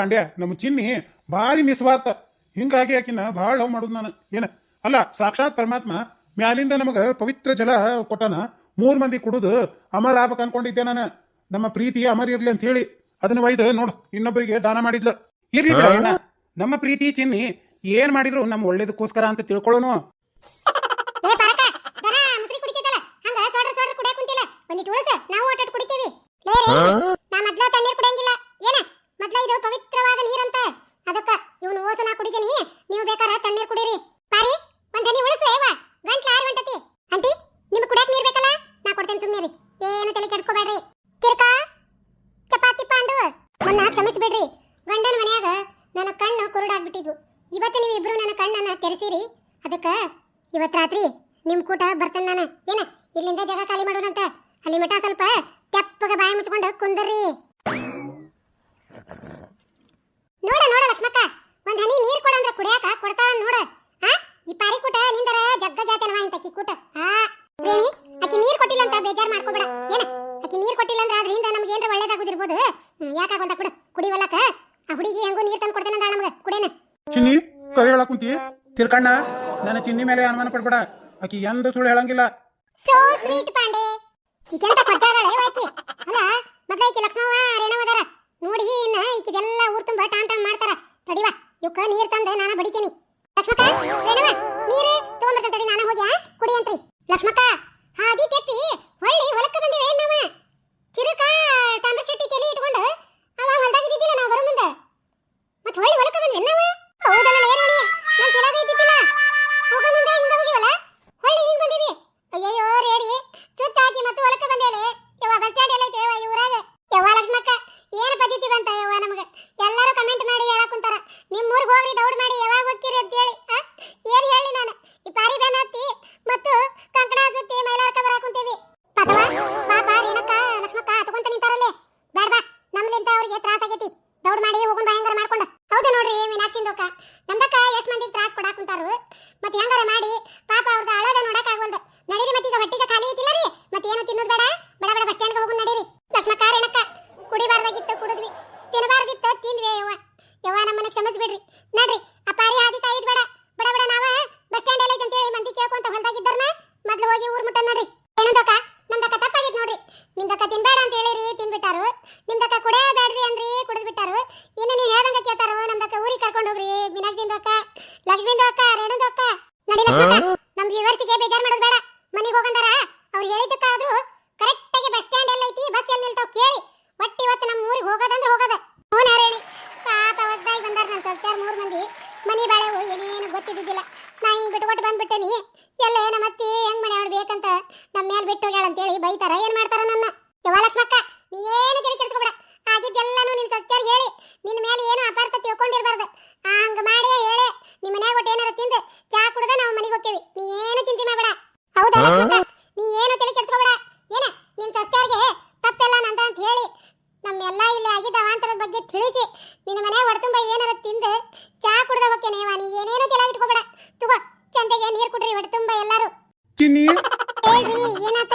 ಪಾಂಡ್ಯ, ನಮ್ಮ ಚಿನ್ನಿ ಭಾರಿ ನಿಸ್ವಾರ್ಥ ಹಿಂಗಾಗಿ ಆಕಿನ ಭಾಳ ಲವ್ ಮಾಡುದು ನಾನು. ಏನ? ಅಲ್ಲ, ಸಾಕ್ಷಾತ್ ಪರಮಾತ್ಮ ಮ್ಯಾಲಿಂದ ನಮಗ ಪವಿತ್ರ ಜಲ ಕೊಟ್ಟನ, ಮೂರ್ ಮಂದಿ ಕುಡುದು ಅಮರ ಆಗ್ಬೇಕು ಅನ್ಕೊಂಡಿದ್ದೆ ನಾನು. ನಮ್ಮ ಪ್ರೀತಿ ಅಮರ ಇರ್ಲಿ ಅಂತ ಹೇಳಿ. ಅದನ್ನ ಒಯ್ದು ನೋಡು, ಇನ್ನೊಬ್ಬರಿಗೆ ದಾನ ಮಾಡಿದ್ಲು. ಇರ್ಲಿ ನಮ್ಮ ಪ್ರೀತಿ ಚಿನ್ನಿ ಏನ್ ಮಾಡಿದ್ರು ನಮ್ಮ ಒಳ್ಳೇದಕ್ಕೋಸ್ಕರ ಅಂತ ತಿಳ್ಕೊಳ್ಳೋನು. ಏನ? ಮೊದ್ಲ ಇದು ಪವಿತ್ರವಾದ ನೀರಂತ. ಅದಕ್ಕ ಇವನು ಓಸನ ಕುಡಿದೀನಿ ನೀವು ಬೇಕಾರ ತಣ್ಣೀರ್ ಕುಡೀರಿ. ಪಾರಿ ಒಂದ್ ಹನಿ ಉಳಸ ಏವ ಗಂಟ್ಲ ಆರಿ ಹೊಂಟತಿ ಆಂಟಿ ನಿಮ್ಗೆ ಕುಡಿಯಾಕ ನೀರ್ ಬೇಕಲ್ಲ ನಾ ಕೊಡ್ತೇನೆ ಸುಮ್ಮನೆ ರೀ ಏನು ತಲೆ ಕೆಡಿಸ್ಕೋಬೇಡ್ರಿ ತಿರ್ಕ ಚಪಾತಿ ಪಾಂಡು ನನ್ನ ಕ್ಷಮಿಸ್ಬಿಡ್ರಿ ಗಂಡನ ಮನ್ಯಾಗ ನನ್ನ ಕಣ್ಣು ಕುರುಡಾಗ್ಬಿಟ್ಟಿದ್ವು ಇವತ್ತು ನೀವು ಇಬ್ರು ನನ್ನ ಕಣ್ಣನ್ನ ತೆರೆಸಿರಿ ಅದಕ್ಕ ಇವತ್ ರಾತ್ರಿ ನಿಮ್ ಕೂಟ ಬರ್ತೇನೆ ನಾನು ಏನ ಇಲ್ಲಿಂದ ಜಾಗ ಖಾಲಿ ಮಾಡೋಣಂತ ಅಲ್ಲಿ ಮಠ ಸ್ವಲ್ಪ ತೆಪ್ಪಗ ಬಾಯಿ ಮುಚ್ಕೊಂಡು ಕುಂದರ್ರಿ ನೋಡ ನೋಡ ಲಕ್ಷ್ಮಕ್ಕ ಒಂದ್ ಹನಿ ನೀರ್ ಕೊಡಂದ್ರ ಕುಡಿಯಾಕ ಕೊಡ್ತಾಳ ನೋಡ ಹಾ ಈ ಪಾರಿ ಕೂಟ ನಿಂದರ ಜಗ್ಗ ಜಾತನವ ಇಂತ ಅಕ್ಕಿ ಕೂಟ ಹಾ ರೇಣಿ ಅಕ್ಕಿ ನೀರು ಕೊಟ್ಟಿಲ್ಲ ಅಂತ ಬೇಜಾರ್ ಮಾಡ್ಕೋಬೇಡ. ಏನ? ಅಕ್ಕಿ ನೀರು ಕೊಟ್ಟಿಲ್ಲ ಅಂದ್ರೆ ಅದರಿಂದ ನಮ್ಗೆ ಏನ್ರ ಒಳ್ಳೇದಾಗುದಿರ್ಬೋದು. ಹ್ಮ್, ಕೊಡು. ಕುಡ ಕುಡಿವಲ್ಲಕ ಆ ಹುಡುಗಿ ಹೆಂಗೋ ನೀರು ತಂದು ಕೊಡ್ತೇನೆ ಅಂದಾಳ ನಮ್ಗೆ. ಕುಡೇನ? ಚಿನ್ನಿ ಕರೆ ಹೇಳಕ್ ಕುಂತಿ. ತಿರ್ಕಣ್ಣ ನನ್ನ ಚಿನ್ನಿ ಮೇಲೆ ಅನುಮಾನ ಪಡ್ಬೇಡ. ಆಕಿ ಎಂದ ಸುಳ್ಳು ಹೇಳಂಗಿಲ್ಲ. ಸೋ ಸ್ವೀಟ್ ಪಾಂಡೆ. ಈಕೆಂತ ಕೊಜ್ಜಾದಳೆ ಆಕಿ. ಅಲ್ಲ ಮೊದ್ಲ ಈಕಿ ಲಕ್ಷ್ಮವ್ವ ರೇಣವದರ ನೋಡಿ ಇನ್ನ ಈಕಿದೆಲ್ಲ ಊರ್ ತುಂಬ ಟಾಮ್ ಟಾಮ್ ಮಾಡ್ತಾರ. ತಡಿವ ಇವಕ್ಕ ನೀರ್ ತಂದ ನಾನು ಬಡಿತೀನಿ. ಲಕ್ಷ್ಮಕ್ಕ ರೇಣವ ನೀರು ತಗೊಂಡ್ಬರ್ತಾನೆ ತಡಿ ನಾನು ಹೋಗಿ ಕುಡಿ ಅಂತ್ರಿ. ಲಕ್ಷ್ಮಕ್ಕ ಹಾದಿ ತೆಪ್ಪಿ ಹೊಳ್ಳಿ ಹೊಲಕ್ಕ ಬಂದಿವೆ ನಾವು ತಿರುಕ ತಾಂಬ ಶೆಟ್ಟಿ ತಲೆ ಇಟ್ಕೊಂಡು ಅವ ಹೊಲ್ದಾಗಿದ್ದಿದ್ದಿಲ್ಲ ನಾವು ಬರೋ ಮುಂದೆ ಮತ್ ಹೊಳ್ಳಿ ಹೊಲಕ್ಕ ಬಂದ್ವಿ ನಾವು ಹೌದಲ್ಲ ನೇರಣಿ ನನ್ ಕೆಳಗೆ ಇದ್ದಿದ್ದಿಲ್ಲ ಹೋಗ ಮುಂದೆ ಹಿಂಗ ಹೋಗಿವಲ್ಲ ಹೊಳ್ಳಿ ಹಿಂಗ್ ಬಂದಿವಿ ಅಯ್ಯಯ್ಯೋ ರೇಡಿ ಸುತ್ತಾಕಿ ಮತ್ತು ಹೊಲಕ್ಕೆ ಬಂದೇಳೆ ಯವ್ವ ಬಸ್ ಸ್ಟ್ಯಾಂಡ್ ಎಲ್ಲ ಐತೆ ಯವ್ವ ಈ ಊರಾಗ ಯವ್ವ ಲಕ್ಷ್ಮಕ್ಕ ಏನು ಪಜಿತಿ ಬಂತ ಯವ್ವ ನಮಗೆ ಎಲ್ಲರೂ ಕಮೆಂಟ್ ಮಾಡಿ ಹೇಳಕ್ ಕುಂತಾರ ನಿಮ್ಮ ಊರಿಗೆ ಹೋಗ್ರಿ ದೌಡ್ ಮಾಡಿ ಯಾವಾಗ ಹೋಗ್ತೀರಿ ಅಂತ ಹೇಳಿ ಆ? ಏನ್ ಹೇಳಿ ನಾನು ಈ ಪಾರಿ ಬೇನ ಹತ್ತಿ ಮತ್ತು ಕಂಕಣ ಸುತ್ತಿ ಮೈಲಾರಕ ಬರಾಕ್ ಕುಂತೀವಿ ಪದವ ಪಾಪ ರೇಣಕ್ಕ ಲಕ್ಷ್ಮಕ್ಕ ತಗೊಂತ ನಿಂತಾರಲ್ಲೇ ಬೇಡ ಬಾ ನಮ್ಲಿಂತ ಅವ್ರಿಗೆ ತ್ರಾಸ ಆಗೈತಿ ದೌಡ್ ಮಾಡಿ ಹೋಗುನ್ ಭಯಂಕರ ಮಾಡ್ಕೊಂಡ ಹೌದು ನೋಡ್ರಿ ಮೀನಾಕ್ಷಿಂದಕ್ಕ ನಮ್ದಕ್ಕ ಎಷ್ಟ್ ಮಂದಿಗೆ ತ್ರಾಸ ಕೊಡಾಕ್ ಕುಂತಾರು ಮತ್ತೆ ಹೆಂಗಾರ ಮಾಡಿ ಪಾಪ ಅವ್ರದ್ದು ಅಳದ ನೋಡಕ್ ಆಗೋಲ್ದ ನಡೀರಿ ಮತ್ತೀಗ ಹೊಟ್ಟಿಗೆ ಖಾಲಿ ಐತಿಲ್ಲ ರೀ ಮತ್ತೇನು ತಿನ್ನೋದು ಬೇಡ ಬಡ ಬಡ ಬಸ್ ಸ್ಟ್ಯಾಂಡ್ಗೆ ಹೋಗು ನಡೀರಿ ಲಕ್ಷ್ಮಕ್ಕ ರೇಣಕ್ಕ ಕುಡಿಬಾರ್ದಾಗಿತ್ತು ಕುಡಿದ್ವಿ. ತಿನ್ನಬಾರ್ದಿತ್ತ ತಿಂದ್ವಿ ಯವ್ವ. ಯವ್ವ, ನಮ್ಮನ್ನ ಕ್ಷಮಿಸ್ಬಿಡ್ರಿ. ನಡ್ರಿ, ಆ ಪಾರಿ ಹಾದಿ ಕಾಯಿದ್ ಬೇಡ. ಬಡ ಬಡ, ನಾವ ಬಸ್ ಸ್ಟ್ಯಾಂಡ್ ಎಲ್ಲ ಐತೆ ಹೇಳಿ ಮಂದಿ ಕೇಳ್ಕೊಂತ ಹೊಲ್ದಾಗಿದ್ದರ್ನ ಮೊದ್ಲು ಹೋಗಿ ಊರ್ ಮುಟ್ಟ ನೋಡ್ರಿ. ಏನದಕ್ಕ ನಮ್ದಕ್ಕ ತಪ್ಪಾಗಿತ್ತು ನೋಡ್ರಿ. ನಿಮ್ದಕ್ಕ ತಿನ್ಬೇಡ ಅಂತ ಹೇಳಿರಿ, ತಿನ್ಬಿಟ್ಟಾರು. ನಿಮ್ದಕ್ಕ ಕುಡಿಯಬೇಡ್ರಿ ಅಂದ್ರಿ ಕುಡಿದ್ ಬಿಟ್ಟಾರು ಇನ್ನು ನೀವು ಹೇಳ್ದಂಗ ಕೇಳ್ತಾರೋ ನಮ್ದಕ್ಕ ಊರಿಗೆ ಕರ್ಕೊಂಡು ಹೋಗ್ರಿ. ಮೀನಾಕ್ಷಿಂದು ಅಕ್ಕ, ಲಕ್ಷ್ಮಿಂದು ಅಕ್ಕ, ರೇಣುದು ಅಕ್ಕ. ನಡಿ ಲಕ್ಷ್ಮೀ ನಮ್ ವಿವರ್ಸಿಗೆ ಬೇಜಾರ್ ಮಾಡೋದು ಬೇಡ. ಮನೆಗೆ ಹೋಗಂದಾರ? ಅವ್ರು ಹೇಳಿದ್ದಕ್ಕಾದ್ರೂ ಕರೆಕ್ಟಾಗಿ ಬಸ್ ಸ್ಟ್ಯಾಂಡ್ ಎಲ್ಲ ಐತಿ, ಬಸ್ ಎಲ್ಲಿ ನಿಲ್ತಾವ್ ಕೇಳಿ. ಊರಿಗೆ ಹೋಗೋದಂದ್ರೆ ಹೋಗೋದ. ಹ್ಞೂ ಹೇಳಿ? ಪಾಪ ಹೊಸ್ದಾಗಿ ಬಂದಾರ ನನ್ನ ಸಲ್ತಾರ ಮೂರು ಮಂದಿ. ಮನೆ ಬಾಳೆವು ಏನೇನು ಗೊತ್ತಿದ್ದಿದ್ದಿಲ್ಲ. ನಾ ಹಿಂಗ್ ಬಿಟ್ಕೊಟ್ಟು ಬಂದ್ಬಿಟ್ಟೇನಿ. ಎಲ್ಲ ನಮ್ಮ ಅತ್ತಿ ಹೆಂಗ್ ಮನೆ ಬೇಕಂತ ನಮ್ಮ ಮೇಲೆ ಬಿಟ್ಟು ಹೋಗ್ಯಾಳ ಅಂತೇಳಿ ಬೈತಾರ. ಏನ್ ಮಾಡ್ತಾರ ನನ್ನ ಯವ್ವ ಲಕ್ಷ್ಮಕ್ಕ ನೀ ಏನು ತಲೆ ಕೆಡಿಸ್ಕೊಬೇಡ ಆಗಿದ್ದೆಲ್ಲಾನು ನಿನ್ ಸತ್ಯಾರ್ ಹೇಳಿ ನಿನ್ನ ಮೇಲೆ ಏನು ಅಪಾರ್ಥ ತಿಳ್ಕೊಂಡಿರ್ಬಾರ್ದು ಹಂಗ ಮಾಡಿ ಹೇಳಿ ನಿಮ್ಮ ಮನ್ಯಾಗ ಒಟ್ಟು ಏನಾರ ತಿಂದು ಚಾ ಕುಡ್ದ ನಾವು ಮನೆಗೆ ಹೋಗ್ತೇವಿ ನೀ ಏನು ಚಿಂತೆ ಮಾಡಬೇಡ ಹೌದಾ ಲಕ್ಷ್ಮಕ್ಕ? ನೀ ಏನು ತಲೆ ಕೆಡಿಸ್ಕೊಬೇಡ ಏನ ನಿನ್ ಸತ್ಯಾರ್ಗೆ ತಪ್ಪೆಲ್ಲ ನಂದ ಅಂತ ಹೇಳಿ ನಮ್ಮೆಲ್ಲ ಇಲ್ಲಿ ಆಗಿದ್ದ ಅವಾಂತರದ ಬಗ್ಗೆ ತಿಳಿಸಿ ನಿನ್ನ ಮನ್ಯಾಗ ಹೊಡ್ತುಂಬ ಏನಾರ ತಿಂದು ಚಾ ಕುಡ್ದ ಹೋಗ್ತೇನೆ ಯವ್ವ ನೀ ಏನೇನು ತಲೆ ಇಟ್ಕೋಬೇಡ ತಗೋ ಚಂತೆಗೆ ನೀರ್ ಕುಡ್ರಿ ಹೊಡ್ತುಂಬ ಎಲ್ಲಾರು ಚಿನ್ನಿ ಹೇಳ್ರಿ ಏನಾತ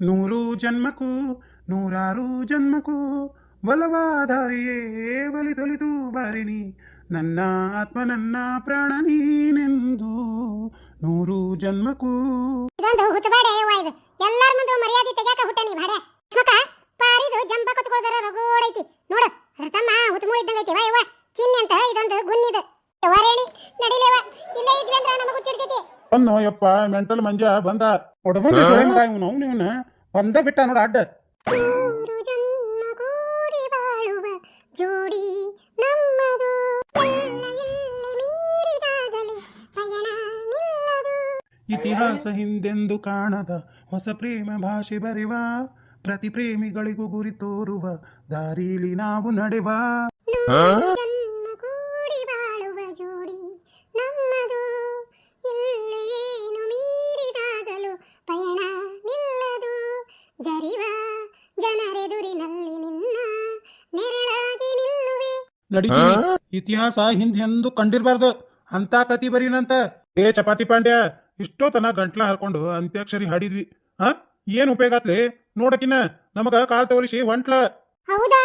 ನೂರು ಜನ್ಮಕ್ಕೂ ನೂರಾರು ಜನ್ಮಕ್ಕೂ ಬಲವಾದಾರಿಯೇ ಬಲಿದೊಲಿದು ಬಾರಿನಿ ನನ್ನ ಆತ್ಮ ನನ್ನ ಪ್ರಾಣ ನೀನೆಂದು ನೂರು ಜನ್ಮಕ್ಕೂ ಇದೊಂದು ಹುತ್ತಬೇಡ ಯವ್ವ ಇದು. ಎಲ್ಲರ ಮುಂದೆ ಮರ್ಯಾದೆ ತೆಗ್ಯಾಕ ಹುಟ್ಟ ನೀ ಬಾಡೆ ಶ್ಮಕ ಪಾರಿದು ಜಂಪ ಕೊಚ್ಕೊಳ್ದಾರ ರಗೋಡೈತಿ. ನೋಡು ಅದ್ರ ತಮ್ಮ ಹುತ್ತಮೂಳ ಇದ್ದಂಗ ಐತಿ ಯವ್ವ ಚಿನ್ನಿ ಅಂತ ಇದೊಂದು ಗುನ್ನಿದು. ಯವ್ವ ರೇಣಿ ನಡಿಲೇವ ಇಲ್ಲೇ ಇದ್ವಿ ಅಂದ್ರ ನಮಗೂ ಚಿಡ್ತೈತಿ ಬಂದು ಯಪ್ಪ ಮೆಂಟಲ್ ಮಂಜ ಬಂದ. ಒಡಬಂದ ಅವನು ಇವನ. ಬಂದ ಬಿಟ್ಟ ನೋಡ ಅಡ್ಡ. ಜೋಡಿ ನಮ್ಮದು. ಇತಿಹಾಸ ಹಿಂದೆಂದು ಕಾಣದ ಹೊಸ ಪ್ರೇಮ ಭಾಷೆ ಬರೆವ. ಪ್ರತಿ ಪ್ರೇಮಿಗಳಿಗೂ ಗುರಿ ತೋರುವ ದಾರಿಲಿ ನಾವು ನಡೆವ. ನಿಲ್ಲುವೆ ಇತಿಹಾಸ ಹಿಂದೆಂದು ಕಂಡಿರ್ಬಾರ್ದು. ಅಂತ ಕತಿ ಬರೀನಂತ. ಏ ಚಪಾತಿ ಪಾಂಡ್ಯ ಇಷ್ಟೋ ತನ ಗಂಟ್ಲ ಹರ್ಕೊಂಡು ಅಂತ್ಯಾಕ್ಷರಿ ಹಾಡಿದ್ವಿ. ಹ? ಏನ್ ಉಪಯೋಗ ಆತ್ಲಿ? ನೋಡಕಿನ ನಮಗ ಕಾಲ್ ತೋರಿಸಿ ಹೊಂಟ್ಲ ಹೌದಾ?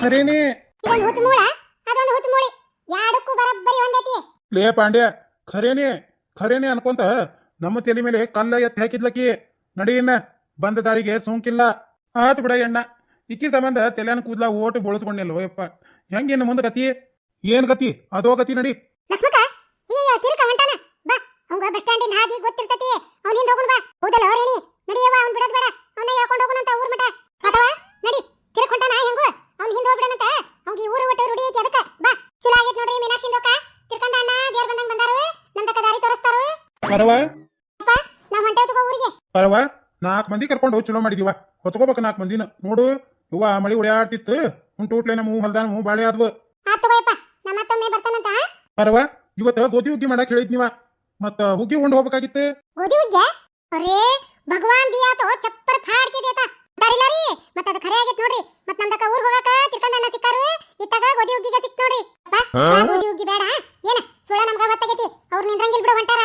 ಖರೇನೆ ಖರೇನೆ ಇದೊಂದು ಹುಚ್ಚ ಮೂಳ ಅದೊಂದು ಹುಚ್ಚ ಮೂಳಿ. ಎರಡಕ್ಕೂ ಬರಬ್ಬರಿ ಒಂದೈತಿ. ಲೇ ಪಾಂಡ್ಯ ಖರೇನೆ ಖರೇನೆ ಅನ್ಕೊಂತ ನಮ್ಮ ತಲೆ ಮೇಲೆ ಕಲ್ಲ ಎತ್ತಿ ಹಾಕಿದ್ಲಕಿ. ನಡೀನ ಬಂದ ದಾರಿಗೆ ಸೋಂಕಿಲ್ಲ. ಆತು ಬಿಡ ಎಣ್ಣ. ಇಕ್ಕಿ ಸಂಬಂಧ ತಲೆಯನ್ನು ಕೂದ್ಲ ಓಟು ಬೋಳಿಸ್ಕೊಂಡಿಲ್ವ ಯಪ್ಪ. ಹೆಂಗಿನ್ನು ಮುಂದೆ ಗತಿ? ಏನ್ ಗತಿ? ಅದೋ ಗತಿ ನಡಿ. ಲಕ್ಷ್ಮಕ ಈ ತಿರುಕ ಹೊಂಟಾನ ಬಾ ಅವಂಗ ಬಸ್ ಸ್ಟ್ಯಾಂಡಿನ ಹಾದಿ ಗೊತ್ತಿರ್ತತಿ. ಅವ್ನ ಹೋಗುನ್ ಬಾ. ಹೌದಲ್ಲ ರೇಣಿ ನಡಿಯವ್ವ ಅವ್ನ್ ಬಿಡದ್ ಬೇಡ. ಹೇಳ್ಕೊಂಡು ಊರ್ ಮಟ ಅಥವಾ ನಡಿ ತಿರುಕ್ ಹೊಂಟಾನ ಹೆಂಗು? ಅವ್ನ ಹಿಂದೆ ಹೋಗ್ಬಿಡನಂತ? ಅವ್ಗ ಈ ಊರು ಒಟ್ಟು ರೂಢಿ ಐತಿ ಅದಕ್ಕ. ಬಾ ಚಲೋ ಆಗೈತ್ ನೋಡ್ರಿ ಮೀನಾಕ್ಷಿ ದೋಕ ತಿರ್ಕಂದ ಅಣ್ಣ ದೇವ್ರ ಬಂದಂಗ ಬಂದಾರು. ನಮ್ದಕ್ಕ ದಾರಿ ತೋರಿಸ್ತಾರು. ಪರವ. ಅಪ್ಪ ನಾವ್ ಹೊಂಟೇವ್ ತಗೋ ಊರಿಗೆ. ಪರವ ನಾಲ್ಕು ಮಂದಿ ಕರ್ಕೊಂಡು ಚಲೋ ಮಾಡಿದೀವ. ಹೊಚ್ಕೋಬೇಕು ನಾಲ್ಕು ಮಂದಿನ. ನೋಡು ಇವ ಮಳಿ ಉಡ್ಯಾಡ್ತಿತ್ತು. ಉಂಟೂಟ್ಲೆ ನಮ್ಮ ಹೊಲ್ದಾನ ಮೂ ಬಾಳೆ ಆದ್ವು. ಆತ ತಗೋಯಪ್ಪ ನಮ್ಮ ಮತ್ತೊಮ್ಮೆ ಬರ್ತಾನಂತ? ಪರವ ಇವತ್ತ ಗೋಧಿ ಹುಗ್ಗಿ ಮಾಡಕ್ ಹೇಳಿದ್ ನೀವ ಮತ್ತ ಹುಗ್ಗಿ ಉಂಡ್ ಹೋಗ್ಬೇಕಾಗಿತ್ತು. ಗೋಧಿ ಹುಗ್ಗಿ? ಅರೇ ಭಗವಾನ್ ದಿಯಾತೋ ಚಪ್ಪರ್ ಫಾಡ್ ಕೆ ದೇತ ದಾರಿಲ್ಲ ರೀ. ಮತ್ತ ಅದ ಖರೆ ಆಗೈತ್ ನೋಡ್ರಿ. ಮತ್ತ ನಮ್ದಕ್ಕ ಊರ್ ಹೋಗಾಕ ತಿರ್ಕಂದ ಅಣ್ಣ ಸಿಕ್ಕಾರು. ಇತ್ತಾಗ ಗೋಧಿ ಹುಗ್ಗಿಗೆ ಸಿಕ್ ನೋಡ್ರಿ. ಅಪ್ಪ, ಆ ಗೋಧಿ ಹುಗ್ಗಿ ಬೇಡ? ಏನ ಸುಳ ನಮ್ಗ ಗೊತ್ತಾಗೈತಿ. ಅವ್ರ ನಿಂದ್ರಂಗಿಲ್ ಬಿಡು ಹೊಂಟಾರ.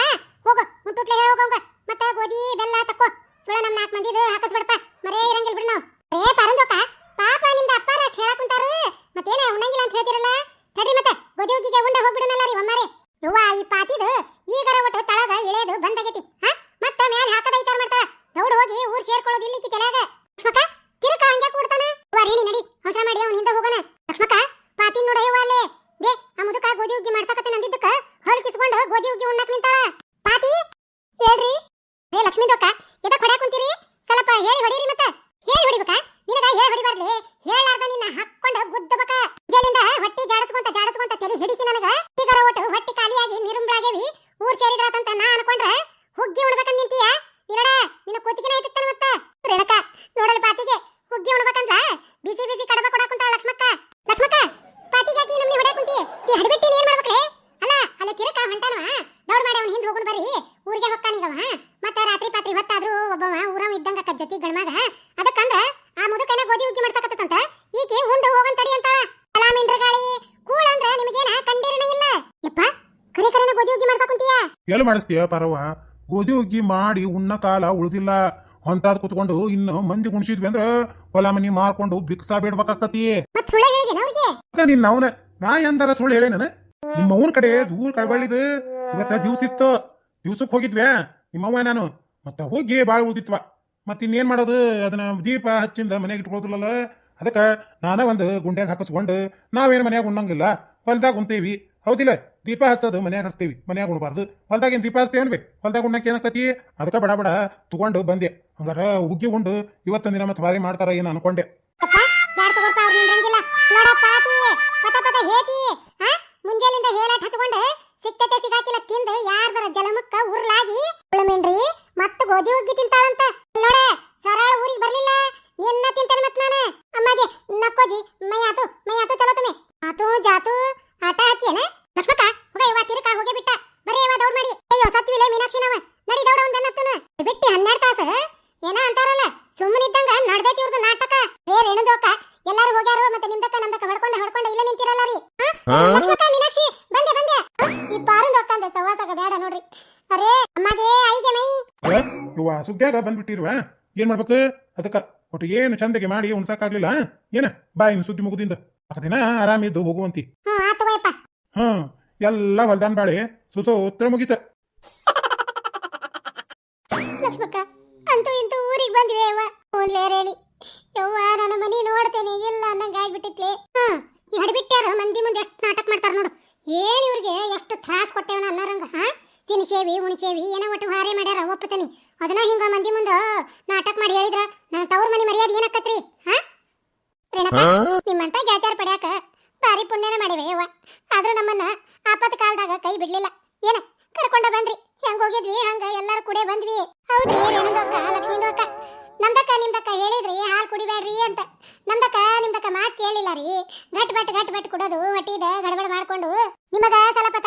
ಹೋಗು ಮುಟ್ಟುಟ್ಲೆ ಹೇಳೋಗ ಮತ್ತ ಗೋಧಿ ಬೆಲ್ಲ ತಕ್ಕೋ. ಸುಳ ನಮ್ ನಾಲ್ಕು ಮಂದಿದು ಹಾಕಸ್ಬಿಡಪ್ಪ. ಮರೇ ಇರಂಗಿಲ್ ಬಿಡು ನಾವು ಏ ಪರಂದೋಕ ಪಾಪ ನಿಮ್ದ ಅಪ್ಪಾರ ಅಷ್ಟ್ ಹೇಳಕ್ ಕುಂತಾರು ಮತ್ತೇನ ಉಣ್ಣಂಗಿಲ್ಲ ಅಂತ ಹೇಳ್ತಿರಲ್ಲ ತಡಿ ಮತ್ತೆ ಗೋಧಿ ಹುಗ್ಗಿಗೆ ಉಂಡ ಹೋಗ್ಬಿಡನಲ್ಲ ರೀ ಒಮ್ಮಾರೆ ಯವ್ವ ಈ ಪಾತಿದು ಈಗರ ಒಟ್ಟು ತಳಗ ಇಳೆದು ಬಂದಾಗೈತಿ ಹಾ ಮತ್ತ ಮ್ಯಾಲ ಹಾಕದ ವಿಚಾರ ಮಾಡ್ತಾಳ ದೌಡ್ ಹೋಗಿ ಊರ್ ಸೇರ್ಕೊಳ್ಳೋದು ಇಲ್ಲಿಕ್ಕಿ ತಲೆಯಾಗ ಲಕ್ಷ್ಮಕ್ಕ ತಿರುಕ ಹಂಗೆ ಕೂಡ್ತಾನ ವಾ ರೇಣಿ ನಡಿ ಹೊಸ ಮಾಡಿ ಅವ್ನ ಹಿಂದೆ ಹೋಗೋಣ ಲಕ್ಷ್ಮಕ್ಕ ಪಾತಿ ನೋಡ ಯವ್ವ ಅಲ್ಲೇ ದೇ ಆ ಮುದುಕ ಗೋಧಿ ಹುಗ್ಗಿ ಮಾಡ್ಸಕತ್ತೆ ನಂದಿದ್ದಕ್ಕ ಹೊಲ್ ಕಿಸ್ಕೊಂಡು ಗೋಧಿ ಹುಗ್ಗಿ ಉಣ್ಣಕ್ ನಿಂತಾಳ ಪಾತಿ ಹೇಳ್ರಿ ರೇ ಲಕ್ಷ್ಮೀ ದೊಕ್ಕ ಎದಕ್ ಹೊಡ್ಯಾಕ್ ಕುಂತೀರಿ ಸ್ವಲ್ಪ ಹೇಳಿ ಹೊಡೀರಿ ಮತ್ತ ಹೇಳಿ ಹೊಡಿಬೇಕಾ ನಿನಗ ಹೇಳಿ ಹೊಡಿಬಾರ್ಲಿ ಹೇಳಾರ್ದ ನಿನ್ನ ಹಾಕೊಂಡ ಗುದ್ದಬೇಕ ಜಲಿಂದ ಹೊಟ್ಟಿ ಜಾಡಸ್ಕೊಂತ ಜಾಡಸ್ಕೊಂತ ತಲೆ ಹಿಡಿಸಿ ನನಗ ಈಗರ ಒಟ್ಟು ಹೊಟ್ಟಿ ಖಾಲಿಯಾಗಿ ನಿರುಂಬ್ಳಾಗೇವಿ ಊರ್ ಸೇರಿದ್ರಾತಂತ ನಾ ಅನ್ಕೊಂಡ್ರ ಹುಗ್ಗಿ ಉಣ್ಬೇಕಂತ ನಿಂತೀಯ ಇರಡ ನಿನ್ನ ಕೂತಿಗೆನ ಐತಿತ್ತಾನ ಮತ್ತ ರೇಣಕ ನೋಡಲ್ ಪಾತಿಗೆ ಹುಗ್ಗಿ ಉಣ್ಬೇಕಂದ್ರ ಬಿಸಿ ಬಿಸಿ ಕಡಬ ಕೊಡಾಕ್ ಕುಂತಾಳ ಲಕ್ಷ್ಮಕ್ಕ ಲಕ್ಷ್ಮಕ್ಕ ಪಾತಿಗೆ ಆಕಿ ನಮ್ನಿ ಹೊಡ್ಯಾಕ್ ಕುಂತಿ ಈ ಹಡಬಿಟ್ಟಿ ಏನ್ ಮಾಡ್ಬೇಕ್ಲೆ ಅಲ್ಲ ಅಲ್ಲಿ ತಿರಕ ಹೊಂಟಾನವ ದೌಡ್ ಮಾಡಿ ಅವ್ನ ಹಿಂದ್ ಹೋಗುನ್ ಬರ್ರಿ ಊರಿಗೆ ಹೊಕ್ಕಾನಿಗವ ಮತ್ತ ರಾತ್ರಿ ಪಾತ್ರಿ ಹೊತ್ತಾದ್ರೂ ಒಬ್ಬವ ಊರವ ಇದ್ದಂಗ ಅಕ್ಕ ಜೊತೆ ಗಣಮಾಗ ಅದಕ್ಕಂದ್ರ ಆ ಮುದುಕನ ಗೋಧಿ ಹುಗ್ಗಿ ಮಾಡ್ಸಕತ್ತಂತ? ಈಕೆ ಉಂಡು ಹೋಗನ್ ತಡಿ ಅಂತಾಳ. ಅಲಾ ಮಿಂಡ್ರಗಾಳಿ ಕೂಳ ಅಂದ್ರ ನಿಮಗೇನ ಕಂಡಿರನ ಇಲ್ಲ. ಯಪ್ಪ ಕರೆ ಕರೆನ ಗೋಧಿ ಹುಗ್ಗಿ ಮಾಡ್ಸಕ್ ಕುಂತೀಯ ಎಲ್ಲಿ ಮಾಡಿಸ್ತೀಯ ಪರವ? ಗೋಧಿ ಹುಗ್ಗಿ ಮಾಡಿ ಉಣ್ಣ ಕಾಲ ಉಳಿದಿಲ್ಲ. ಹೊಂತಾದ್ ಕುತ್ಕೊಂಡು ಇನ್ನು ಮಂದಿ ಗುಣಿಸಿದ್ವಿ ಅಂದ್ರ ಹೊಲ ಮನಿ ಮಾರ್ಕೊಂಡು ಬಿಕ್ಸಾ ಬಿಡ್ಬೇಕಾಕತಿ ಮತ್ ಸುಳ್ಳ ಹೇಳಿದೇನ ಅವ್ರಿಗೆ? ಅಕ್ಕ ನಿನ್ನ ಅವನ ನಾ ಎಂದಾರ ಸುಳ್ಳು ನಾನು? ನಿಮ್ಮ ಅವನ ಕಡೆ ದೂರ ಕಳ್ಬಳ್ಳಿದು ಇವತ್ತ ದಿವ್ಸ ಇತ್ತು. ದಿವ್ಸಕ್ಕೆ ಹೋಗಿದ್ವಿ ನಿಮ್ಮವ್ವ ನಾನು. ಮತ್ತ ಹೋಗಿ ಬಾಳ ಉಳ್ದಿತ್ವ. ಮತ್ತ ಇನ್ನೇನ್ ಮಾಡೋದು? ಅದನ್ನ ದೀಪ ಹಚ್ಚಿಂದ ಮನೆಗೆ ಇಟ್ಕೊಳ್ತಿಲ್ಲ ಅದಕ್ಕೆ ನಾನೇ ಒಂದು ಗುಂಡ್ಯಾಗ ಹಾಕಿಸ್ಕೊಂಡು ನಾವೇನು ಮನ್ಯಾಗ ಉಣ್ಣಂಗಿಲ್ಲ. ಹೊಲ್ದಾಗ ಉಣ್ತೀವಿ. ಹೌದಿಲ್ಲ? ದೀಪ ಹಚ್ಚೋದು ಮನ್ಯಾಗ ಹಚ್ತೀವಿ. ಮನ್ಯಾಗ ಉಣ್ಬಾರ್ದು. ಹೊಲ್ದಾಗ ಏನು ದೀಪ ಹಚ್ತೀವಿ ಅನ್ಬೇಕು ಹೊಲ್ದಾಗ ಉಣ್ಣಕ್ಕೆ ಏನಕತಿ ಅದಕ್ಕೆ ಬಡ ಬಡ ತಗೊಂಡು ಬಂದೆ. ಹಂಗಾರ ಉಗ್ಗಿ ಉಂಡು. ಇವತ್ತೊಂದು ದಿನ ಮತ್ತೆ ಭಾರಿ ಮಾಡ್ತಾರ ಏನು ಅನ್ಕೊಂಡೆ. ಸಿಕ್ತತೆ ಹಚ್ಕೊಂಡು. ಅವ್ರ ನಿಂದ್ರಂಗಿಲ್ಲ ನೋಡ ಪಾತಿ ಪತ ಪತ ಹೇತಿ ಹಾ ಮುಂಜಾನಿಂದ ಹೇಲಾಟ್ ಹಚ್ಕೊಂಡು ಸಿಕ್ಕತೆ ಸಿಗಾಕಿಲ್ಲ ತಿಂದು ಯಾರ್ದರ ಜಲಮುಕ್ಕ ಉರ್ಲಾಗಿ ಉಳಮೇನ್ರಿ ಮತ್ತ ಗೋಧಿ ಹುಗ್ಗಿ ತಿಂತಾಳಂತ ನೋಡ ಸರಳ ಊರಿಗೆ ಬರ್ಲಿಲ್ಲ ನಿನ್ನ ತಿಂತೇನೆ ಮತ್ ನಾನು ಅಮ್ಮಗೆ ನಕ್ಕೋಜಿ ಮೈ ಆತು ಮೈ ಆತು ಚಲೋ ತುಮೆ ಆತು ಜಾತು ಆಟ ಹಚ್ಚೇನ ಲಕ್ಷ್ಮಕ್ಕ ಹೋಗ ಇವ ತಿರುಕ ಹೋಗಿ ಬಿಟ್ಟ ಬರೀ ಇವ ದೌಡ್ ಮಾಡಿ ಅಯ್ಯೋ ಸತ್ವಿಲೆ ಮೀನಾಕ್ಷಿ ನಾವ ನಡಿ ದೌಡ ಒಂದ್ ಬೆನ್ನತ್ತನ ಬಿಟ್ಟಿ ಹನ್ನೆರಡು ತಾಸ ಏನ ಅಂತಾರಲ್ಲ ಸುಮ್ಮನಿದ್ದಂಗ ನಡ್ದೈತಿ ಇವ್ರದ್ದು ನಾಟಕ ಏ ರೇಣುದೋಕ ಎಲ್ಲಾರು ಹೋಗ್ಯಾರು ಮತ್ತೆ ನಿಮ್ದಕ್ಕ ನಮ್ದಕ್ಕ ಹೊಡ್ಕೊಂಡ ಹೊಡ್ಕೊಂಡ ಇಲ್ಲ ನಿಂತಿರಲ್ಲ ರೀ ಆ? ಲಕ್ಷ್ಮಕ್ಕ ಮೀನಾಕ್ಷಿ ಬಂದೆ ಬಂದೆ ಆ? ಈ ಪಾರುಂದೋಕ ಅಂದೆ ಸವಾಸಗ ಬೇಡ ನೋಡ್ರಿ ಅರೇ ಅಮ್ಮಗೆ ಐಗೆ ಮೈ ಇವ ಸುಗ್ಗ್ಯಾಗ ಬಂದ್ಬಿಟ್ಟಿರುವ. ಏನ್ ಮಾಡ್ಬೇಕು? ಅದಕ್ಕ ಒಟ್ಟು ಏನು ಚಂದಗೆ ಮಾಡಿ ಉಣ್ಸಕ್ಕಾಗ್ಲಿಲ್ಲ ಏನ? ಬಾಯಿ ಇನ್ನು ಸುಗ್ಗಿ ಮುಗುದಿಂದ. ದಿನ ಆರಾಮಿದ್ದು ಹೋಗುವಂತಿ. ಹ್ಮ್ ಎಲ್ಲ ಹೊಲ್ದಾನ್ ಬಾಳೆ. ಸುಸೋ ಉತ್ತರ ಮುಗಿತ. ಲಕ್ಷ್ಮಕ್ಕ ಅಂತೂ ಇಂತೂ ಊರಿಗೆ ಬಂದ್ವಿ ಅವ್ವ. ಓನ್ಲೇ ರೇಣಿ ಯವ್ವ ನನ್ನ ಮನಿ ನೋಡ್ತೇನೆ ಇಲ್ಲ ಅನ್ನಂಗ ಆಗ್ಬಿಟ್ಟಿತ್ಲೆ. ಹ್ಮ್ ಈ ಹಡ್ಬಿಟ್ಟಾರ ಮಂದಿ ಮುಂದೆ ಎಷ್ಟು ನಾಟಕ ಮಾಡ್ತಾರ ನೋಡು. ಏನ್ ಇವ್ರಿಗೆ ಎಷ್ಟು ತ್ರಾಸ್ ಕೊಟ್ಟೇವನ ಅನ್ನೋರಂಗ ಹಾ? ತಿನ್ಸೇವಿ ಉಣ್ಸೇವಿ ಏನೋ ಒಟ್ಟು ಹಾರೆ ಮಾಡ್ಯಾರ ಒಪ್ಪತನಿ ಅದನ್ನ ಹಿಂಗ ಮಂದಿ ಮುಂದ ನಾಟಕ ಮಾಡಿ ಹೇಳಿದ್ರ ನನ್ನ ತವ್ರ ಮನಿ ಮರ್ಯಾದೆ ಏನಕ್ಕತ್ರಿ ಹಾ? ನಿಮ್ಮಂತ ಗೆಳತ್ಯಾರ ಪಡ್ಯಾಕ ಭಾರಿ ಪುಣ್ಯನ ಮಾಡಿವೆ ಯವ್ವ. ಆದ್ರೂ ನಮ್ಮನ್ನ ಆಪತ್ ಕಾಲದಾಗ ಕೈ ಬಿಡ್ಲಿಲ್ಲ. ಏನ ಕರ್ಕೊಂಡ ಬಂದ್ರಿ. ಹೆಂಗ ಹೋಗಿದ್ವಿ ಹಂಗ ಎಲ್ಲಾರು ಕುಡೆ ಬಂದ್ವಿ. ಹೌದ್ರಿ ರೇಣುದಕ್ಕ ಲಕ್ಷ್ಮೀದಕ್ಕ ನಮ್ದಕ್ಕ ನಿಮ್ದಕ್ಕ ಹೇಳಿದ್ರಿ ಹಾಲ್ ಕುಡಿಬೇಡ್ರಿ ಅಂತ. ನಮ್ದಕ್ಕ ನಿಮ್ದಕ್ಕ ಮಾತ್ ಕೇಳಿಲ್ಲ ರೀ. ಗಟ್ ಬಟ್ ಗಟ್ ಬಟ್ ಕುಡೋದು ಒಟ್ಟಿದ ಗಡಬಡ ಮಾಡ್ಕೊಂಡು. ನಿಮಗ ಸ್ವಲ್ಪ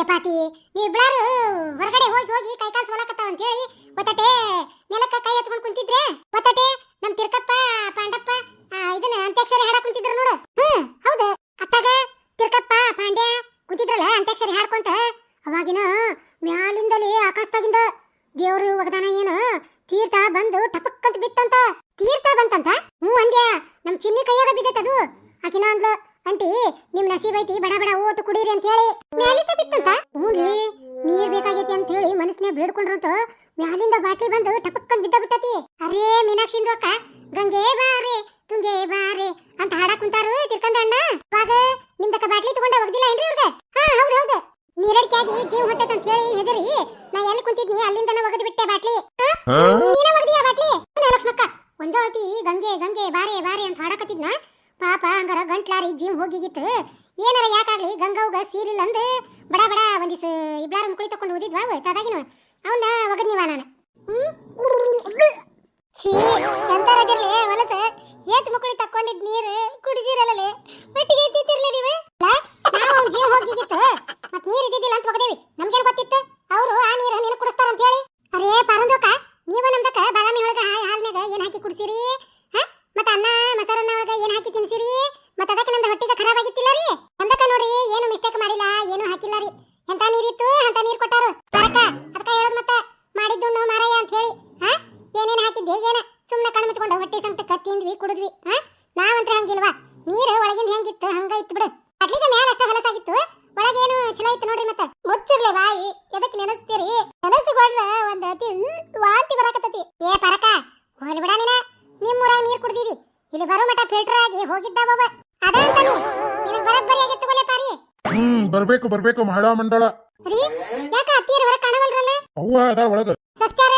ಬಂದಿರಿ ಅಯ್ಯ ಪಾತಿ ನೀವಿಬ್ಳಾರು ಹೊರಗಡೆ ಹೋಗಿ ಹೋಗಿ ಕೈ ಕಾಲು ಅಂತ ಹೇಳಿ ಒತ್ತಟೆ ನೆಲಕ್ಕ ಕೈ ಹಚ್ಕೊಂಡು ಕುಂತಿದ್ರೆ ಒತ್ತಟೆ ನಮ್ ತಿರ್ಕಪ್ಪ ಪಾಂಡಪ್ಪ ಆ, ಇದನ್ನ ಅಂತ್ಯಾಕ್ಷರಿ ಹಾಡಕ್ ಕುಂತಿದ್ರು ನೋಡು ಹ್ಮ್ ಹೌದು ಅತ್ತಾಗ ತಿರ್ಕಪ್ಪ ಪಾಂಡ್ಯ ಕುಂತಿದ್ರಲ್ಲ ಅಂತ್ಯಾಕ್ಷರಿ ಹಾಡ್ಕೊಂತ ಅವಾಗಿನ ಮ್ಯಾಲಿಂದಲೇ ಆಕಾಶದಾಗಿಂದ ದೇವ್ರು ಒಗದಾನ ಏನು ತೀರ್ಥ ಬಂದು ಟಪಕ್ಕಂತ ಬಿತ್ತಂತ ತೀರ್ಥ ಬಂತಂತ ಹ್ಞೂ ಅಂದ್ಯ ನಮ್ ಚಿನ್ನಿ ಕೈಯಾಗ ಬಿದ್ದೈತದು ಆಕಿನ ಅಂಟಿ ನಿಮ್ ನಸೀಬ್ ಐತಿ, ಬಡ ಬಡ ಓಟು ಕುಡೀರಿ ಅಂತ ಹೇಳಿ ಮ್ಯಾಲಿಂದ ಬಿತ್ತಂತ? ಹ್ಞೂನ್ರಿ ನೀರ್ ಬೇಕಾಗೈತಿ ಅಂತ ಹೇಳಿ ಮನಸ್ನೇ ಬೇಡ್ಕೊಂಡ್ರಂತ ಮ್ಯಾಲಿಂದ ಬಾಟ್ಲಿ ಬಂದು ಟಪಕ್ಕಂತ ಬಿದ್ದ ಬಿಟ್ಟತಿ. ಅರೇ ಮೀನಾಕ್ಷಿಂದ ಅಕ್ಕ ಗಂಗೆ ಬಾರೆ, ತುಂಗೆ ಬಾರೆ ಅಂತ ಹಾಡಕ್ ಕುಂತಾರು ತಿರ್ಕಂದ ಅಣ್ಣ ಅವಾಗ ನಿಮ್ದಕ್ಕ ಬಾಟ್ಲಿ ತಗೊಂಡ ಒಗ್ದಿಲ್ಲ ಏನ್ರಿ ಅವ್ರಿಗೆ ಹಾ ಹೌದು ಹೌದು ನೀರಡಿಕೆಯಾಗಿ ಜೀವ ಹೊಟ್ಟೆತ್ ಅಂತ ಹೇಳಿ ಹೆದರಿ ನಾ ಎಲ್ಲಿ ಕುಂತಿದ್ನಿ ಅಲ್ಲಿಂದನ ಒಗದ್ ಬಿಟ್ಟೆ ಬಾಟ್ಲಿ ಹಾ? ನೀನೇ ಒಗ್ದಿಯಾ ಬಾಟ್ಲಿ ಏನ ಲಕ್ಷ್ಮಕ್ಕ ಒಂದೊಳತಿ ಗಂಗೆ ಗಂಗೆ ಬಾರೆ ಬಾರೆ ಅಂತ ಹಾಡಕತ್ತಿದ್ನ ಪಾಪ ಹಂಗಾರ ಗಂಟ್ಲಾರಿ ಜಿಮ್ ಹೋಗಿಗಿತ್ತು. ಏನಾರ ಯಾಕಾಗ್ಲಿ ಗಂಗವ್ಗ ಸೀರಿಲ್ಲ ಅಂದ್ ಬಡ ಬಡ ಒಂದಿಸ್ ಇಬ್ಲಾರ ಮುಕುಳಿ ತಕೊಂಡು ಓದಿದ್ವಾ ತದಾಗಿನ. ಅವನ್ನ ಒಗದ್ನಿವ ನಾನು. ಛೀ ಮುಕುಳಿ ತಕೊಂಡಿದ್ ನೀರು ಕುಡಿಸಿರಲ್ಲೇ ಒಟ್ಟಿಗೆ ನಾವು? ಜಿಮ್ ಹೋಗಿಗಿತ್ತು. ನೀರು ಅಂತ ಒಗದೇವಿ. ನಮ್ಗೇನ್ ಗೊತ್ತಿತ್ತು? ಅವರು ಆ ನೀರು ಕುಡಿಸ್ತಾರ ಅಂತ ಹೇಳಿ ಅರೇ ಪರಂದೋಕ, ನೀವು ನಮ್ದಕ್ಕ ಬಾದಾಮಿ ಒಳಗ ಹಾಲ್ನಾಗ ಏನ್ ಹಾಕಿ ಕುಡಿಸಿರಿ ಹ ಮತ್ತ ಅನ್ನ ಮಸಾಲನ್ನ ಒಳಗ ಏನ್ ಹಾಕಿ ತಿನ್ಸಿರಿ ಮತ್ತ ಅದಕ್ಕೆ ನಮ್ದು ಹೊಟ್ಟಿಗೆ ಖರಾಬ್ ಆಗಿತ್ತಿಲ್ಲ ರೀ ನಮ್ದಕ್ಕ ನೋಡ್ರಿ ಏನು ಮಿಸ್ಟೇಕ್ ಮಾಡಿಲ್ಲ ಏನು ಹಾಕಿಲ್ಲ ರೀ ಎಂತ ನೀರಿತ್ತು ಅಂತ ನೀರ್ ಕೊಟ್ಟಾರು ಪರಕ ಅದಕ್ಕ ಹೇಳೋದ್ ಮತ್ತ ಮಾಡಿದ್ದು ಮಾರಾಯ ಅಂತ ಹೇಳಿ ಹ ಏನೇನ್ ಹಾಕಿದ್ದೆ ಏನ ಸುಮ್ನೆ ಕಣ್ಣು ಮುಚ್ಕೊಂಡು ಹೊಟ್ಟೆ ಸಂಕಟ ತಿಂದ್ವಿ ಕುಡಿದ್ವಿ ಹ ನಾವಂತ್ರ ಹಂಗಿಲ್ವಾ ನೀರು ಒಳಗಿಂದ ಹೆಂಗಿತ್ತು ಹಂಗ ಇತ್ತು ಬಿಡು ಅಟ್ಲಿಗೆ ಮ್ಯಾಲ ಅಷ್ಟ ಹೊಲಸಾಗಿತ್ತು ಒಳಗೇನು ಚಲೋ ಇತ್ತು ನೋಡ್ರಿ ಮತ್ತೆ ಮುಚ್ಚಿರ್ಲೆ ಬಾಯಿ ಎದಕ್ ನೆನಸ್ತೀರಿ ನೆನಸಿಕೊಂಡ್ರ ಒಂದ್ ಅತಿ ವಾಂತಿ ಬರಾಕತ್ತತಿ ಏ ಪರಕ ಹೋಲಿ ಬಿಡ ನೀನ. ನಿಮ್ಮೂರಾಗ ನೀರು ಕುಡ್ದಿದಿ. ಇಲ್ಲಿ ಬರೋ ಮಠ ಫಿಲ್ಟರ್ ಆಗಿ ಹೋಗಿದ್ದಾವ ಅದ ಅಂತಾನೆ ಬರಕ್ಕೆ ಬರಬ್ಬರಿ ಆಗಿ ಬೋಲೆ ಪಾರಿ. ಹ್ಮ್ ಬರ್ಬೇಕು ಬರ್ಬೇಕು ಮಹಿಳಾ ಮಂಡಳ. ರೀ ಯಾಕ ಅತ್ತಿಯರ್ ಹೊರ ಕಾಣವಲ್ರಲ್ಲ? ಅವ್ವ ಅದಾಳ ಒಳಗ. ಸಸ್ಕಾರ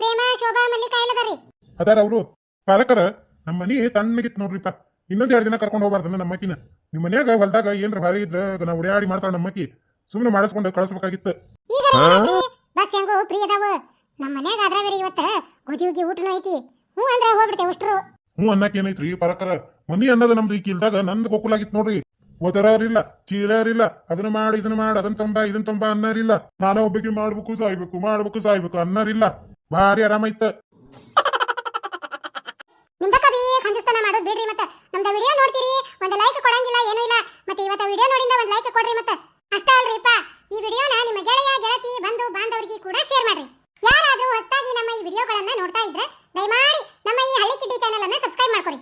ಪ್ರೇಮ ಶೋಭಾ ಮಲ್ಲಿಕಾ ಎಲ್ಲದಾರಿ? ಅದಾರ ಅವರು. ಪಾಲಕರ ನಮ್ಮ ಮನಿ ತಣ್ಣಗಿತ್ ನೋಡ್ರಿಪ್ಪ. ಇನ್ನೊಂದು ಎರಡು ದಿನ ಕರ್ಕೊಂಡು ಹೋಗ್ಬಾರ್ದನ್ನ ನಮ್ಮ ಅಕ್ಕಿನ. ನಿಮ್ಮ ಮನ್ಯಾಗ ಹೊಲ್ದಾಗ ಏನ್ರ ಭಾರಿ ಇದ್ರ ನಾ ಉಡಿಯಾಡಿ ಮಾಡ್ತಾಳ ನಮ್ಮ ಅಕ್ಕಿ. ಸುಮ್ಮನೆ ಮಾಡಿಸ್ಕೊಂಡು ಕಳಿಸ್ಬೇಕಾಗಿತ್ತು. ಬಸ್ ಹೆಂಗೋ ಫ್ರೀ ಅದಾವ ನಮ್ಮ ಮನ್ಯಾಗ ಆದ್ರೆ ಬೇರೆ ಇವತ್ತ ಗೋಧಿ ಹುಗ್ಗಿ ಊಟನೂ ಐತಿ. ಹ್ಞೂ ಅಂದ್ರೆ ಹೋಗ್ಬಿಡ್ತೇವೆ ಅಷ್ಟರು. ಹ್ಞೂ ಅನ್ನಕ್ಕೆ ಏನೈತ್ರಿ ಪರಕರ. ಮನಿ ಅನ್ನೋದು ನಮ್ದು ಈ ಕಿಲ್ದಾಗ ನಂದು ಗೋಕುಲಾಗಿತ್ತು ನೋಡ್ರಿ. ಒದರಾರಿಲ್ಲ ಚೀರಾರಿಲ್ಲ ಅದನ್ನ ಮಾಡಿ ಇದನ್ನ ಮಾಡಿ ಅದನ್ನ ತುಂಬಾ ಇದನ್ನ ತುಂಬಾ ಅನ್ನರಿಲ್ಲ. ನಾನು ಒಬ್ಬಕ್ಕೆ ಮಾಡ್ಬೇಕು ಸಾಯ್ಬೇಕು ಮಾಡ್ಬೇಕು ಸಾಯ್ಬೇಕು ಅನ್ನರಿಲ್ಲ. ಭಾರಿ ಆರಾಮೈತ ನಿಮ್ದ ಕವಿ ಕಂಜುಸ್ತನ ಮಾಡೋದು ಬಿಡ್ರಿ ಮತ್ತೆ. ನಮ್ದ ವಿಡಿಯೋ ನೋಡ್ತೀರಿ ಒಂದು ಲೈಕ್ ಕೊಡಂಗಿಲ್ಲ ಏನೂ ಇಲ್ಲ. ಮತ್ತೆ ಇವತ್ತ ವಿಡಿಯೋ ನೋಡಿಂದ ಒಂದು ಲೈಕ್ ಕೊಡ್ರಿ ಮತ್ತೆ. ಅಷ್ಟೇ ಅಲ್ರಿಪ್ಪ. ಈ ವಿಡಿಯೋನ ನಿಮ್ಮ ಗೆಳೆಯ ಗೆಳತಿ ಬಂಧು ಬಾಂಧವರಿಗೆ ಕೂಡ ಶೇರ್ ಮಾಡ್ರಿ ಯಾರಾದ್ರೂ ಹೊಸದಾಗಿ ನಮ್ಮ ಈ ವಿಡಿಯೋಗಳನ್ನ ನೋಡ್ತಾ ಇದ್ರೆ ದಯಮಾಡಿ ನಮ್ಮ ಈ ಹಳ್ಳಿ ಕಿಟ್ಟಿ ಚಾನೆಲ್ ಅನ್ನು ಸಬ್ಸ್ಕ್ರೈಬ್ ಮಾಡ್ಕೊರಿ.